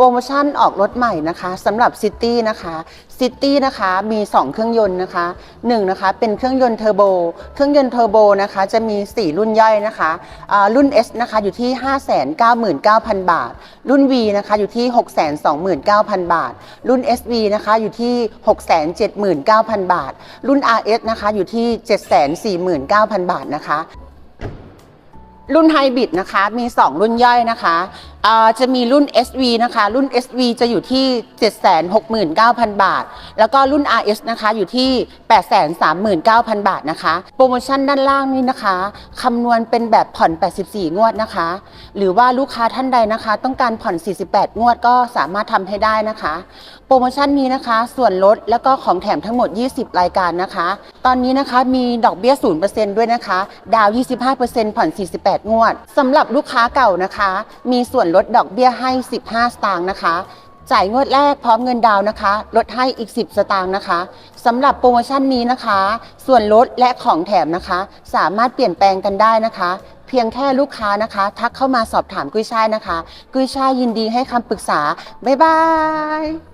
โปรโมชั่นออกรถใหม่นะคะสำหรับซิตี้นะคะซิตี้นะคะมี 2 เครื่องยนต์นะคะ1นะคะเป็นเครื่องยนต์เทอร์โบเครื่องยนต์เทอร์โบนะคะจะมี 4 รุ่นย่อยนะคะรุ่น S นะคะอยู่ที่ 599,000 บาท รุ่น V นะคะอยู่ที่ 629,000 บาท รุ่น SV นะคะอยู่ที่ 679,000 บาท รุ่น RS นะคะอยู่ที่ 749,000 บาทนะคะรุ่นไฮบริดนะคะมี 2 รุ่นย่อยนะคะ จะมีรุ่น SV นะคะ รุ่น SV จะอยู่ที่ 769,000 บาท แล้วก็รุ่น RS นะคะอยู่ที่ 839,000 บาทนะคะ โปรโมชั่นด้านล่างนี้นะคะคำนวณเป็นแบบผ่อน 84 งวดนะคะ หรือว่าลูกค้าท่านใดนะคะ ต้องการผ่อน 48 งวดก็สามารถทำให้ได้นะคะ โปรโมชั่นนี้นะคะ ส่วนลดแล้วก็ของแถมทั้งหมด 20 รายการนะคะ ตอนนี้นะคะมีดอกเบี้ย 0%ด้วยนะคะ ดาว 25%ผ่อน 48 งวดสำหรับลูกค้าเก่านะคะ มีส่วนลดดดอกเบี้ยให้ 15 สตางค์นะคะ จ่ายงวดแรกพร้อมเงินดาวน์นะคะ ลดให้อีก 10 สตางค์นะคะสำหรับโปรโมชั่นนี้นะคะ ส่วนลดและของแถมนะคะ สามารถเปลี่ยนแปลงกันได้นะคะเพียงแค่ลูกค้านะคะ ทักเข้ามาสอบถามกุ้ยช่ายนะคะ กุ้ยช่ายยินดีให้คำปรึกษา บ๊ายบาย